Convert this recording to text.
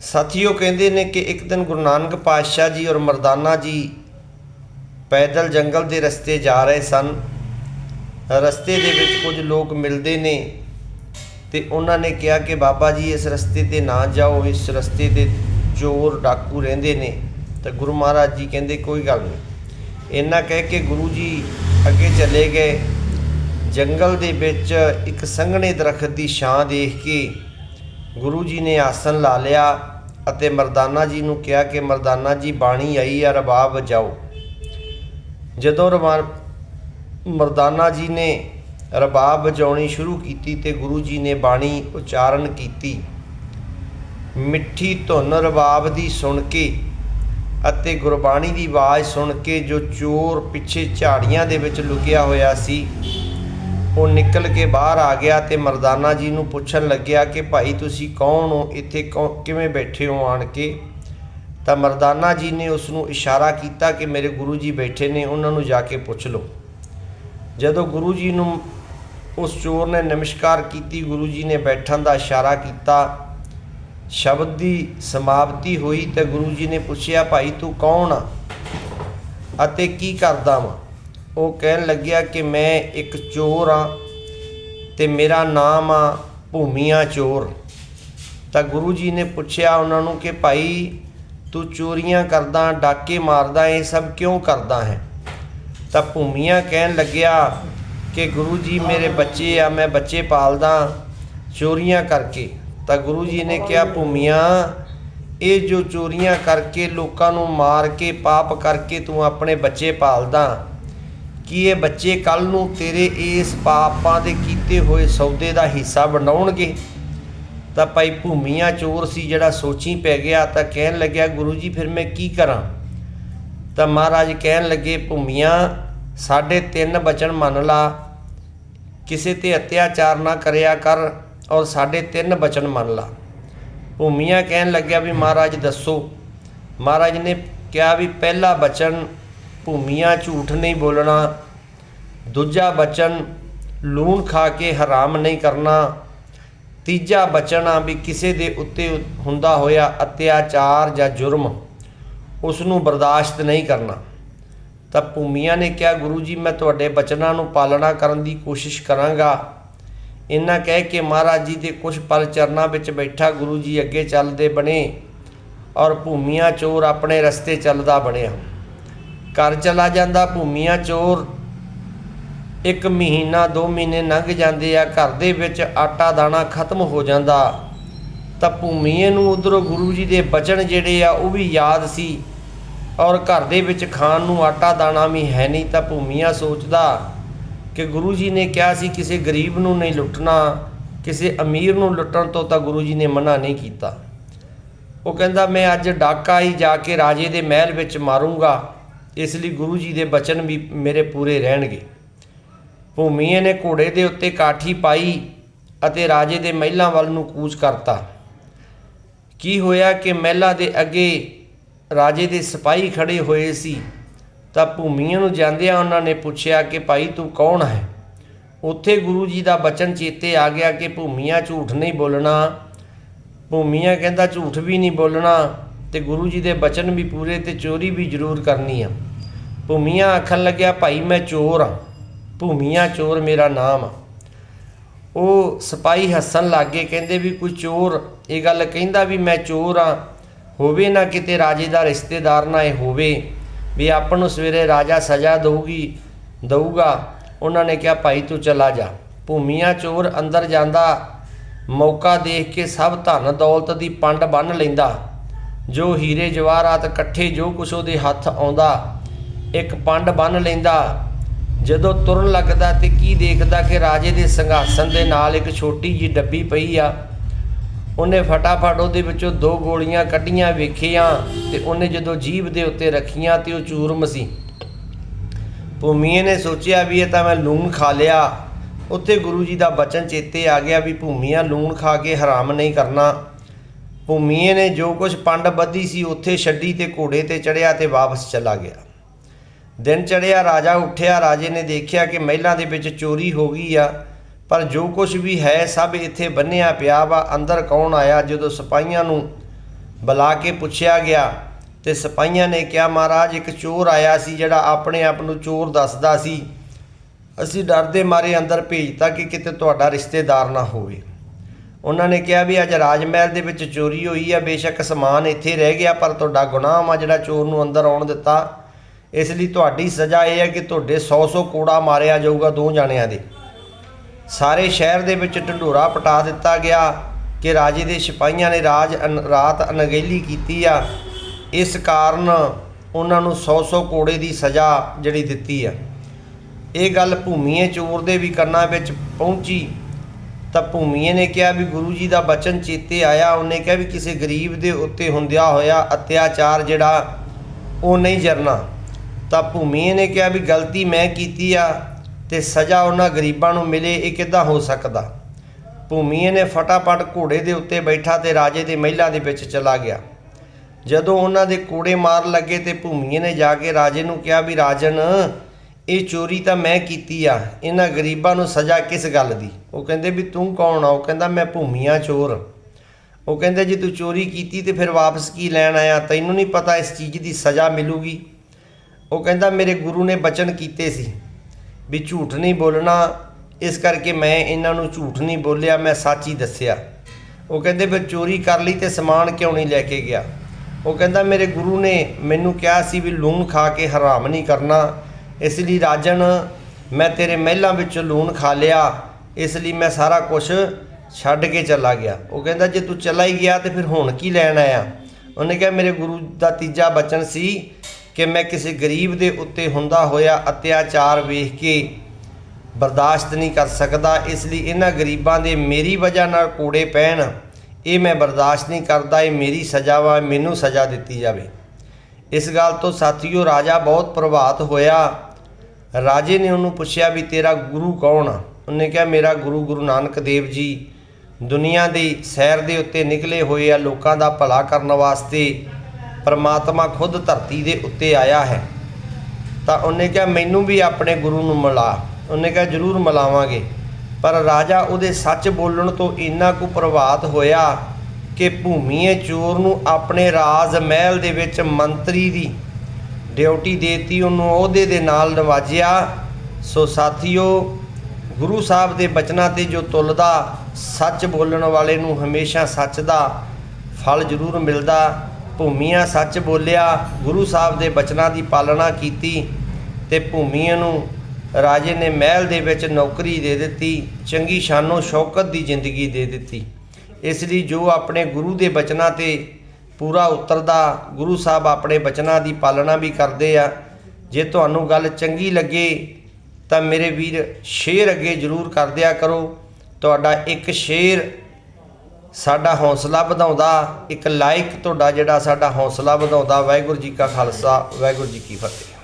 ਸਾਥੀਓ ਕਹਿੰਦੇ ਨੇ ਕਿ ਇੱਕ ਦਿਨ ਗੁਰੂ ਨਾਨਕ ਪਾਤਸ਼ਾਹ ਜੀ ਔਰ ਮਰਦਾਨਾ ਜੀ ਪੈਦਲ ਜੰਗਲ ਦੇ ਰਸਤੇ ਜਾ ਰਹੇ ਸਨ। ਰਸਤੇ ਦੇ ਵਿੱਚ ਕੁਝ ਲੋਕ ਮਿਲਦੇ ਨੇ ਤੇ ਉਹਨਾਂ ਨੇ ਕਿਹਾ ਕਿ ਬਾਬਾ ਜੀ, ਇਸ ਰਸਤੇ ਤੇ ਨਾ ਜਾਓ, ਇਸ ਰਸਤੇ ਤੇ ਚੋਰ, ਡਾਕੂ ਰਹਿੰਦੇ ਨੇ। ਤਾਂ ਗੁਰੂ ਮਹਾਰਾਜ ਜੀ ਕਹਿੰਦੇ, ਕੋਈ ਗੱਲ ਨਹੀਂ। ਇੰਨਾ ਕਹਿ ਕੇ ਗੁਰੂ ਜੀ ਅੱਗੇ ਚਲੇ ਗਏ। ਜੰਗਲ ਦੇ ਵਿੱਚ ਇੱਕ ਸੰਘਣੇ ਦਰਖਤ ਦੀ ਛਾਂ ਦੇਖ ਕੇ ਗੁਰੂ ਜੀ ਨੇ ਆਸਨ ਲਾ ਲਿਆ ਅਤੇ ਮਰਦਾਨਾ ਜੀ ਨੂੰ ਕਿਹਾ ਕਿ ਮਰਦਾਨਾ ਜੀ, ਬਾਣੀ ਆਈ ਆ ਰਬਾਬ ਵਜਾਓ ਜਦੋਂ ਰਬਾ ਮਰਦਾਨਾ ਜੀ ਨੇ ਰਬਾਬ ਵਜਾਉਣੀ ਸ਼ੁਰੂ ਕੀਤੀ ਤੇ ਗੁਰੂ ਜੀ ਨੇ ਬਾਣੀ ਉਚਾਰਨ ਕੀਤੀ, ਮਿੱਠੀ ਧੁਨ ਰਬਾਬ ਦੀ ਸੁਣ ਕੇ ਅਤੇ ਗੁਰਬਾਣੀ ਦੀ ਆਵਾਜ਼ ਸੁਣ ਕੇ ਜੋ ਚੋਰ ਪਿੱਛੇ ਝਾੜੀਆਂ ਦੇ ਵਿੱਚ ਲੁਕਿਆ ਹੋਇਆ ਸੀ ਉਹ ਨਿਕਲ ਕੇ ਬਾਹਰ ਆ ਗਿਆ ਤੇ ਮਰਦਾਨਾ ਜੀ ਨੂੰ ਪੁੱਛਣ ਲੱਗਿਆ ਕਿ ਭਾਈ ਤੁਸੀਂ ਕੌਣ ਹੋ? ਇੱਥੇ ਕੌ- ਕਿਵੇਂ ਬੈਠੇ ਹੋ ਆਣ ਕੇ? ਤਾਂ ਮਰਦਾਨਾ ਜੀ ਨੇ ਉਸ ਨੂੰ ਇਸ਼ਾਰਾ ਕੀਤਾ ਕਿ ਮੇਰੇ ਗੁਰੂ ਜੀ ਬੈਠੇ ਨੇ, ਉਹਨਾਂ ਨੂੰ ਜਾ ਕੇ ਪੁੱਛ ਲਓ। ਜਦੋਂ ਗੁਰੂ ਜੀ ਨੂੰ ਉਸ ਚੋਰ ਨੇ ਨਮਸਕਾਰ ਕੀਤੀ, ਗੁਰੂ ਜੀ ਨੇ ਬੈਠਣ ਦਾ ਇਸ਼ਾਰਾ ਕੀਤਾ, ਸ਼ਬਦ ਦੀ ਸਮਾਪਤੀ ਹੋਈ ਤੇ ਗੁਰੂ ਜੀ ਨੇ ਪੁੱਛਿਆ, ਭਾਈ ਤੂੰ ਕੌਣ ਆ? ਅਤੇ ਕੀ ਕਰਦਾ ਵਾਂ? ਉਹ ਕਹਿਣ ਲੱਗਿਆ ਕਿ ਮੈਂ ਇੱਕ ਚੋਰ ਆ ਤੇ ਮੇਰਾ ਨਾਮ ਆ ਭੂਮੀਆਂ ਚੋਰ। ਤਾਂ ਗੁਰੂ ਜੀ ਨੇ ਪੁੱਛਿਆ ਉਹਨਾਂ ਨੂੰ ਕਿ ਭਾਈ, ਤੂੰ ਚੋਰੀਆਂ ਕਰਦਾ, ਡਾਕੇ ਮਾਰਦਾ, ਇਹ ਸਭ ਕਿਉਂ ਕਰਦਾ ਹੈ? ਤਾਂ ਭੂਮੀਆ ਕਹਿਣ ਲੱਗਿਆ ਕਿ ਗੁਰੂ ਜੀ ਮੇਰੇ ਬੱਚੇ ਆ, ਮੈਂ ਬੱਚੇ ਪਾਲਦਾ ਚੋਰੀਆਂ ਕਰਕੇ। ਤਾਂ ਗੁਰੂ ਜੀ ਨੇ ਕਿਹਾ, ਭੂਮੀਆ, ਇਹ ਜੋ ਚੋਰੀਆਂ ਕਰਕੇ ਲੋਕਾਂ ਨੂੰ ਮਾਰ ਕੇ, ਪਾਪ ਕਰਕੇ ਤੂੰ ਆਪਣੇ ਬੱਚੇ ਪਾਲਦਾ ਕੀ ਇਹ ਬੱਚੇ ਕੱਲ ਨੂੰ ਤੇਰੇ ਇਸ ਪਾਪਾਂ ਦੇ ਕੀਤੇ ਹੋਏ ਸੌਦੇ ਦਾ ਹਿੱਸਾ ਬਣਾਉਣਗੇ? ਤਾਂ ਭਾਈ ਭੂਮੀਆਂ ਚੋਰ ਸੀ ਜਿਹੜਾ ਸੋਚੀ ਪੈ ਗਿਆ ਤਾਂ ਕਹਿਣ ਲੱਗਿਆ, ਗੁਰੂ ਜੀ, ਫਿਰ ਮੈਂ ਕੀ ਕਰਾਂ? ਤਾਂ ਮਹਾਰਾਜ ਕਹਿਣ ਲੱਗੇ, ਭੂਮੀਆਂ, ਸਾਡੇ ਤਿੰਨ ਬਚਨ ਮੰਨ ਲਾ। ਕਿਸੇ ਤੇ ਅਤਿਆਚਾਰ ਨਾ ਕਰਿਆ ਕਰ ਔਰ ਸਾਡੇ ਤਿੰਨ ਬਚਨ ਮੰਨ ਲਾ। ਭੂਮੀਆਂ ਕਹਿਣ ਲੱਗਿਆ ਵੀ, ਮਹਾਰਾਜ, ਦੱਸੋ। ਮਹਾਰਾਜ ਨੇ ਕਿਹਾ ਵੀ, ਪਹਿਲਾ ਬਚਨ ਭੂਮੀਆਂ ਝੂਠ ਨਹੀਂ ਬੋਲਣਾ, ਦੂਜਾ ਬਚਨ ਲੂਣ ਖਾ ਕੇ ਹਰਾਮ ਨਹੀਂ ਕਰਨਾ, ਤੀਜਾ ਬਚਨ ਆ ਵੀ ਕਿਸੇ ਦੇ ਉੱਤੇ ਹੁੰਦਾ ਹੋਇਆ ਅਤਿਆਚਾਰ ਜਾਂ ਜੁਰਮ ਉਸ ਨੂੰ ਬਰਦਾਸ਼ਤ ਨਹੀਂ ਕਰਨਾ। ਤਾਂ ਭੂਮੀਆਂ ਨੇ ਕਿਹਾ, ਗੁਰੂ ਜੀ, ਮੈਂ ਤੁਹਾਡੇ ਬਚਨਾਂ ਨੂੰ ਪਾਲਣਾ ਕਰਨ ਦੀ ਕੋਸ਼ਿਸ਼ ਕਰਾਂਗਾ। ਇੰਨਾ ਕਹਿ ਕੇ ਮਹਾਰਾਜ ਜੀ ਦੇ ਕੁਝ ਪਲ ਚਰਨਾਂ ਵਿੱਚ ਬੈਠਾ ਗੁਰੂ ਜੀ ਅੱਗੇ ਚੱਲਦੇ ਬਣੇ ਔਰ ਭੂਮੀਆਂ ਚੋਰ ਆਪਣੇ ਰਸਤੇ ਚੱਲਦਾ ਬਣਿਆ। ਘਰ ਚਲਾ ਜਾਂਦਾ, ਭੂਮੀਆਂ ਚੋਰ। ਇੱਕ ਮਹੀਨਾ, ਦੋ ਮਹੀਨੇ ਲੰਘ ਜਾਂਦੇ ਆ, ਘਰ ਦੇ ਵਿੱਚ ਆਟਾ ਦਾਣਾ ਖਤਮ ਹੋ ਜਾਂਦਾ। ਤਾਂ ਭੂਮੀਏ ਨੂੰ ਉਧਰੋਂ ਗੁਰੂ ਜੀ ਦੇ ਬਚਨ ਜਿਹੜੇ ਆ, ਉਹ ਵੀ ਯਾਦ ਸੀ। ਔਰ ਘਰ ਦੇ ਵਿੱਚ ਖਾਣ ਨੂੰ ਆਟਾ ਦਾਣਾ ਵੀ ਹੈ ਨਹੀਂ, ਤਾਂ ਭੂਮੀਆ ਸੋਚਦਾ ਕਿ ਗੁਰੂ ਜੀ ਨੇ ਕਿਹਾ ਸੀ, ਕਿਸੇ ਗਰੀਬ ਨੂੰ ਨਹੀਂ ਲੁੱਟਣਾ, ਕਿਸੇ ਅਮੀਰ ਨੂੰ ਲੁੱਟਣ ਤੋਂ ਤਾਂ ਗੁਰੂ ਜੀ ਨੇ ਮਨਾ ਨਹੀਂ ਕੀਤਾ। ਉਹ ਕਹਿੰਦਾ, ਮੈਂ ਅੱਜ ਡਾਕਾ ਹੀ ਜਾ ਕੇ ਰਾਜੇ ਦੇ ਮਹਿਲ ਵਿੱਚ ਮਾਰੂੰਗਾ। ਇਸ ਲਈ ਗੁਰੂ ਜੀ ਦੇ ਬਚਨ ਵੀ ਮੇਰੇ ਪੂਰੇ ਰਹਿਣਗੇ। ਭੂਮੀਏ ਨੇ ਘੋੜੇ ਦੇ ਉੱਤੇ ਕਾਠੀ ਪਾਈ ਅਤੇ ਰਾਜੇ ਦੇ ਮਹਿਲਾਂ ਵੱਲ ਨੂੰ ਕੂਚ ਕਰਤਾ। ਕੀ ਹੋਇਆ ਕਿ ਮਹਿਲਾ ਦੇ ਅੱਗੇ ਰਾਜੇ ਦੇ ਸਿਪਾਹੀ ਖੜੇ ਹੋਏ ਸੀ, ਤਾਂ ਭੂਮੀਏ ਨੂੰ ਜਾਂਦਿਆਂ ਉਹਨਾਂ ਨੇ ਪੁੱਛਿਆ ਕਿ ਭਾਈ ਤੂੰ ਕੌਣ ਹੈ? ਉੱਥੇ ਗੁਰੂ ਜੀ ਦਾ ਬਚਨ ਚੇਤੇ ਆ ਗਿਆ ਕਿ ਭੂਮੀਆਂ ਝੂਠ ਨਹੀਂ ਬੋਲਣਾ। ਭੂਮੀਆ ਕਹਿੰਦਾ ਝੂਠ ਵੀ ਨਹੀਂ ਬੋਲਣਾ ਤੇ ਗੁਰੂ ਜੀ ਦੇ ਬਚਨ ਵੀ ਪੂਰੇ ਤੇ ਚੋਰੀ ਵੀ ਜ਼ਰੂਰ ਕਰਨੀ ਆ। ਭੂਮੀਆਂ ਆਖਣ ਲੱਗਿਆ, ਭਾਈ ਮੈਂ ਚੋਰ ਆ ਭੂਮੀਆਂ ਚੋਰ ਮੇਰਾ ਨਾਮ ਆ। ਉਹ ਸਿਪਾਹੀ ਹੱਸਣ ਲੱਗੇ, ਕਹਿੰਦੇ ਵੀ, ਕੋਈ ਚੋਰ, ਇਹ ਗੱਲ ਕਹਿੰਦਾ ਵੀ ਮੈਂ ਚੋਰ ਆ ਹੋਵੇ ਨਾ ਕਿਤੇ ਰਾਜੇ ਦਾ ਰਿਸ਼ਤੇਦਾਰ ਨਾ ਇਹ ਹੋਵੇ, ਵੀ ਆਪਾਂ ਨੂੰ ਸਵੇਰੇ ਰਾਜਾ ਸਜ਼ਾ ਦਊਗੀ, ਦਊਗਾ। ਉਹਨਾਂ ਨੇ ਕਿਹਾ, ਭਾਈ ਤੂੰ ਚਲਾ ਜਾ। ਭੂਮੀਆਂ ਚੋਰ ਅੰਦਰ ਜਾਂਦਾ, ਮੌਕਾ ਦੇਖ ਕੇ ਸਭ ਧਨ ਦੌਲਤ ਦੀ ਪੰਡ ਬੰਨ ਲੈਂਦਾ। ਜੋ ਹੀਰੇ ਜਵਾਹਰਾਤ ਇਕੱਠੇ, ਜੋ ਕੁਛ ਉਹਦੇ ਹੱਥ ਆਉਂਦਾ ਇੱਕ ਪੰਡ ਬੰਨ ਲੈਂਦਾ। ਜਦੋਂ ਤੁਰਨ ਲੱਗਦਾ ਤੇ ਕੀ ਦੇਖਦਾ ਕਿ ਰਾਜੇ ਦੇ ਸਿੰਘਾਸਨ ਦੇ ਨਾਲ ਇੱਕ ਛੋਟੀ ਜੀ ਡੱਬੀ ਪਈ ਆ। ਉਹਨੇ ਫਟਾਫਟ ਉਹਦੇ ਵਿੱਚੋਂ ਦੋ ਗੋਲੀਆਂ ਕੱਢੀਆਂ, ਵੇਖੀਆਂ ਤੇ ਉਹਨੇ ਜਦੋਂ ਜੀਭ ਦੇ ਉੱਤੇ ਰੱਖੀਆਂ ਤੇ ਉਹ ਚੂਰਮ ਸੀ ਭੂਮੀਏ ਨੇ ਸੋਚਿਆ ਵੀ ਇਹ ਤਾਂ ਮੈਂ ਲੂਣ ਖਾ ਲਿਆ। ਉੱਥੇ ਗੁਰੂ ਜੀ ਦਾ ਬਚਨ ਚੇਤੇ ਆ ਗਿਆ ਵੀ ਭੂਮੀਆਂ ਲੂਣ ਖਾ ਕੇ ਹਰਾਮ ਨਹੀਂ ਕਰਨਾ। ਭੂਮੀਏ ਨੇ ਜੋ ਕੁਝ ਪੰਡ ਬੱਧੀ ਸੀ, ਉੱਥੇ ਛੱਡੀ ਤੇ ਘੋੜੇ ਤੇ ਚੜਿਆ ਤੇ ਵਾਪਸ ਚਲਾ ਗਿਆ। ਦਿਨ ਚੜਿਆ ਰਾਜਾ ਉੱਠਿਆ, ਰਾਜੇ ਨੇ ਦੇਖਿਆ ਕਿ ਮਹਿਲਾਂ ਦੇ ਵਿੱਚ ਚੋਰੀ ਹੋ ਗਈ ਆ। ਪਰ ਜੋ ਕੁਝ ਵੀ ਹੈ, ਸਭ ਇੱਥੇ ਬੰਨਿਆ ਪਿਆ ਵਾ। ਅੰਦਰ ਕੌਣ ਆਇਆ? ਜਦੋਂ ਸਿਪਾਹੀਆਂ ਨੂੰ ਬੁਲਾ ਕੇ ਪੁੱਛਿਆ ਗਿਆ ਤੇ ਸਿਪਾਹੀਆਂ ਨੇ ਕਿਹਾ, ਮਹਾਰਾਜ, ਇੱਕ ਚੋਰ ਆਇਆ ਸੀ ਜਿਹੜਾ ਆਪਣੇ ਆਪ ਨੂੰ ਚੋਰ ਦੱਸਦਾ ਸੀ। ਅਸੀਂ ਡਰਦੇ ਮਾਰੇ ਅੰਦਰ ਭੇਜਤਾ ਕਿ ਕਿਤੇ ਤੁਹਾਡਾ ਰਿਸ਼ਤੇਦਾਰ ਨਾ ਹੋਵੇ। ਉਹਨਾਂ ਨੇ ਕਿਹਾ ਵੀ, ਅੱਜ ਰਾਜ ਮਹਿਲ ਦੇ ਵਿੱਚ ਚੋਰੀ ਹੋਈ ਆ। ਬੇਸ਼ੱਕ ਸਮਾਨ ਇੱਥੇ ਰਹਿ ਗਿਆ, ਪਰ ਤੁਹਾਡਾ ਗੁਨਾਹ ਆ ਜਿਹੜਾ ਚੋਰ ਨੂੰ ਅੰਦਰ ਆਉਣ ਦਿੱਤਾ। ਇਸ ਲਈ ਤੁਹਾਡੀ ਸਜ਼ਾ ਇਹ ਹੈ ਕਿ ਤੁਹਾਡੇ 100-100 ਕੋੜਾ ਮਾਰਿਆ ਜਾਊਗਾ ਦੋ ਜਾਣਿਆਂ ਦੇ। ਸਾਰੇ ਸ਼ਹਿਰ ਦੇ ਵਿੱਚ ਢੰਡੋਰਾ ਪਟਾ ਦਿੱਤਾ ਗਿਆ ਕਿ ਰਾਜੇ ਦੇ ਸਿਪਾਹੀਆਂ ਨੇ ਰਾਜ ਅਨ- ਰਾਤ ਅਣਗਹਿਲੀ ਕੀਤੀ ਆ। ਇਸ ਕਾਰਨ ਉਹਨਾਂ ਨੂੰ 100-100 ਕੋੜੇ ਦੀ ਸਜ਼ਾ ਜਿਹੜੀ ਦਿੱਤੀ ਆ। ਇਹ ਗੱਲ ਭੂਮੀਏ ਚੋਰ ਦੇ ਵੀ ਕੰਨਾਂ ਵਿੱਚ ਪਹੁੰਚੀ। ਤਾਂ ਭੂਮੀਏ ਨੇ ਕਿਹਾ ਵੀ ਗੁਰੂ ਜੀ ਦਾ ਬਚਨ ਚੇਤੇ ਆਇਆ। ਉਹਨੇ ਕਿਹਾ ਵੀ ਕਿਸੇ ਗਰੀਬ ਦੇ ਉੱਤੇ ਹੁੰਦਿਆ ਹੋਇਆ ਅਤਿਆਚਾਰ ਜਿਹੜਾ ਉਹ ਨਹੀਂ ਜਰਨਾ। ਤਾਂ ਭੂਮੀਏ ਨੇ ਕਿਹਾ ਵੀ ਗਲਤੀ ਮੈਂ ਕੀਤੀ ਆ ਤੇ ਸਜ਼ਾ ਉਹਨਾਂ ਗਰੀਬਾਂ ਨੂੰ ਮਿਲੇ, ਇਹ ਕਿੱਦਾਂ ਹੋ ਸਕਦਾ? ਭੂਮੀਏ ਨੇ ਫਟਾਫਟ ਘੋੜੇ ਦੇ ਉੱਤੇ ਬੈਠਾ ਤੇ ਰਾਜੇ ਦੇ ਮਹਿਲਾਂ ਦੇ ਵਿੱਚ ਚਲਾ ਗਿਆ। ਜਦੋਂ ਉਹਨਾਂ ਦੇ ਕੋੜੇ ਮਾਰ ਲੱਗੇ ਤੇ ਭੂਮੀਏ ਨੇ ਜਾ ਕੇ ਰਾਜੇ ਨੂੰ ਕਿਹਾ ਵੀ, ਰਾਜਨ, ਇਹ ਚੋਰੀ ਤਾਂ ਮੈਂ ਕੀਤੀ ਆ। ਇਹਨਾਂ ਗਰੀਬਾਂ ਨੂੰ ਸਜ਼ਾ ਕਿਸ ਗੱਲ ਦੀ? ਉਹ ਕਹਿੰਦੇ ਵੀ, ਤੂੰ ਕੌਣ ਆ? ਉਹ ਕਹਿੰਦਾ, ਮੈਂ ਭੂਮੀਆ ਚੋਰ। ਉਹ ਕਹਿੰਦੇ, ਜੇ ਤੂੰ ਚੋਰੀ ਕੀਤੀ ਤੇ ਫਿਰ ਵਾਪਸ ਕੀ ਲੈਣ ਆਇਆ? ਤੈਨੂੰ ਨਹੀਂ ਪਤਾ ਇਸ ਚੀਜ਼ ਦੀ ਸਜ਼ਾ ਮਿਲੂਗੀ? ਉਹ ਕਹਿੰਦਾ, ਮੇਰੇ ਗੁਰੂ ਨੇ ਬਚਨ ਕੀਤੇ ਸੀ ਵੀ ਝੂਠ ਨਹੀਂ ਬੋਲਣਾ। ਇਸ ਕਰਕੇ ਮੈਂ ਇਹਨਾਂ ਨੂੰ ਝੂਠ ਨਹੀਂ ਬੋਲਿਆ, ਮੈਂ ਸੱਚ ਹੀ ਦੱਸਿਆ। ਉਹ ਕਹਿੰਦੇ, ਫਿਰ ਚੋਰੀ ਕਰ ਲਈ ਤੇ ਸਮਾਨ ਕਿਉਂ ਨਹੀਂ ਲੈ ਕੇ ਗਿਆ? ਉਹ ਕਹਿੰਦਾ, ਮੇਰੇ ਗੁਰੂ ਨੇ ਮੈਨੂੰ ਕਿਹਾ ਸੀ ਵੀ ਲੂਣ ਖਾ ਕੇ ਹਰਾਮ ਨਹੀਂ ਕਰਨਾ। ਇਸ ਲਈ ਰਾਜਨ, ਮੈਂ ਤੇਰੇ ਮਹਿਲਾਂ ਵਿੱਚ ਲੂਣ ਖਾ ਲਿਆ। ਇਸ ਲਈ ਮੈਂ ਸਾਰਾ ਕੁਝ ਛੱਡ ਕੇ ਚਲਾ ਗਿਆ। ਉਹ ਕਹਿੰਦਾ, ਜੇ ਤੂੰ ਚਲਾ ਹੀ ਗਿਆ ਤੇ ਫਿਰ ਹੁਣ ਕੀ ਲੈਣ ਆਇਆ? ਉਹਨੇ ਕਿਹਾ, ਮੇਰੇ ਗੁਰੂ ਦਾ ਤੀਜਾ ਬਚਨ ਸੀ ਕਿ ਮੈਂ ਕਿਸੇ ਗਰੀਬ ਦੇ ਉੱਤੇ ਹੁੰਦਾ ਹੋਇਆ ਅਤਿਆਚਾਰ ਵੇਖ ਕੇ ਬਰਦਾਸ਼ਤ ਨਹੀਂ ਕਰ ਸਕਦਾ, ਇਸ ਲਈ ਇਹਨਾਂ ਗਰੀਬਾਂ ਦੇ ਮੇਰੀ ਵਜ੍ਹਾ ਨਾਲ ਕੋੜੇ ਪੈਣ, ਇਹ ਮੈਂ ਬਰਦਾਸ਼ਤ ਨਹੀਂ ਕਰਦਾ, ਇਹ ਮੇਰੀ ਸਜ਼ਾ ਵਾ ਮੈਨੂੰ ਸਜ਼ਾ ਦਿੱਤੀ ਜਾਵੇ। ਇਸ ਗੱਲ ਤੋਂ ਸਾਥੀਓ ਰਾਜਾ ਬਹੁਤ ਪ੍ਰਭਾਵਿਤ ਹੋਇਆ। ਰਾਜੇ ਨੇ ਉਹਨੂੰ ਪੁੱਛਿਆ ਵੀ ਤੇਰਾ ਗੁਰੂ ਕੌਣ ਆ? ਉਹਨੇ ਕਿਹਾ, ਮੇਰਾ ਗੁਰੂ ਗੁਰੂ ਨਾਨਕ ਦੇਵ ਜੀ, ਦੁਨੀਆ ਦੀ ਸੈਰ ਦੇ ਉੱਤੇ ਨਿਕਲੇ ਹੋਏ ਆ ਲੋਕਾਂ ਦਾ ਭਲਾ ਕਰਨ ਵਾਸਤੇ ਪਰਮਾਤਮਾ ਖੁਦ ਧਰਤੀ ਦੇ ਉੱਤੇ ਆਇਆ ਹੈ। ਤਾਂ ਉਹਨੇ ਕਿਹਾ, ਮੈਨੂੰ ਵੀ ਆਪਣੇ ਗੁਰੂ ਨੂੰ ਮਿਲਾ। ਉਹਨੇ ਕਿਹਾ, ਜ਼ਰੂਰ ਮਿਲਾਵਾਂਗੇ। ਪਰ ਰਾਜਾ ਉਹਦੇ ਸੱਚ ਬੋਲਣ ਤੋਂ ਇੰਨਾ ਕੁ ਪ੍ਰਭਾਵਿਤ ਹੋਇਆ ਕਿ ਭੂਮੀਏ ਚੋਰ ਨੂੰ ਆਪਣੇ ਰਾਜ ਮਹਿਲ ਦੇ ਵਿੱਚ ਮੰਤਰੀ ਦੀ ਡਿਊਟੀ ਦੇਤੀ, ਉਹਨੂੰ ਅਹੁਦੇ ਦੇ ਨਾਲ ਨਵਾਜਿਆ। ਸੋ ਸਾਥੀਓ, ਗੁਰੂ ਸਾਹਿਬ ਦੇ ਬਚਨਾਂ ਤੇ ਜੋ ਤੁਲਦਾ, ਸੱਚ ਬੋਲਣ ਵਾਲੇ ਨੂੰ ਹਮੇਸ਼ਾ ਸੱਚ ਦਾ ਫਲ ਜ਼ਰੂਰ ਮਿਲਦਾ। ਭੂਮੀਆਂ ਸੱਚ ਬੋਲਿਆ, ਗੁਰੂ ਸਾਹਿਬ ਦੇ ਬਚਨਾਂ ਦੀ ਪਾਲਣਾ ਕੀਤੀ ਤੇ ਭੂਮੀਆਂ ਨੂੰ ਰਾਜੇ ਨੇ ਮਹਿਲ ਦੇ ਵਿੱਚ ਨੌਕਰੀ ਦੇ ਦਿੱਤੀ, ਚੰਗੀ ਸ਼ਾਨੋ ਸ਼ੌਕਤ ਦੀ ਜ਼ਿੰਦਗੀ ਦੇ ਦਿੱਤੀ। ਇਸ ਲਈ ਜੋ ਆਪਣੇ ਗੁਰੂ ਦੇ ਬਚਨਾਂ ਤੇ ਪੂਰਾ ਉਤਰਦਾ, ਗੁਰੂ ਸਾਹਿਬ ਆਪਣੇ ਬਚਨਾਂ ਦੀ ਪਾਲਣਾ ਵੀ ਕਰਦੇ ਆ। ਜੇ ਤੁਹਾਨੂੰ ਗੱਲ ਚੰਗੀ ਲੱਗੇ ਤਾਂ ਮੇਰੇ ਵੀਰ ਸ਼ੇਅਰ ਅੱਗੇ ਜ਼ਰੂਰ ਕਰ ਦਿਆ ਕਰੋ। ਤੁਹਾਡਾ ਇੱਕ ਸ਼ੇਅਰ ਸਾਡਾ ਹੌਸਲਾ ਵਧਾਉਂਦਾ, ਇੱਕ ਲਾਈਕ ਤੁਹਾਡਾ ਜਿਹੜਾ ਸਾਡਾ ਹੌਸਲਾ ਵਧਾਉਂਦਾ, ਵਾਹਿਗੁਰੂ ਜੀ ਕਾ ਖਾਲਸਾ, ਵਾਹਿਗੁਰੂ ਜੀ ਕੀ ਫਤਿਹ।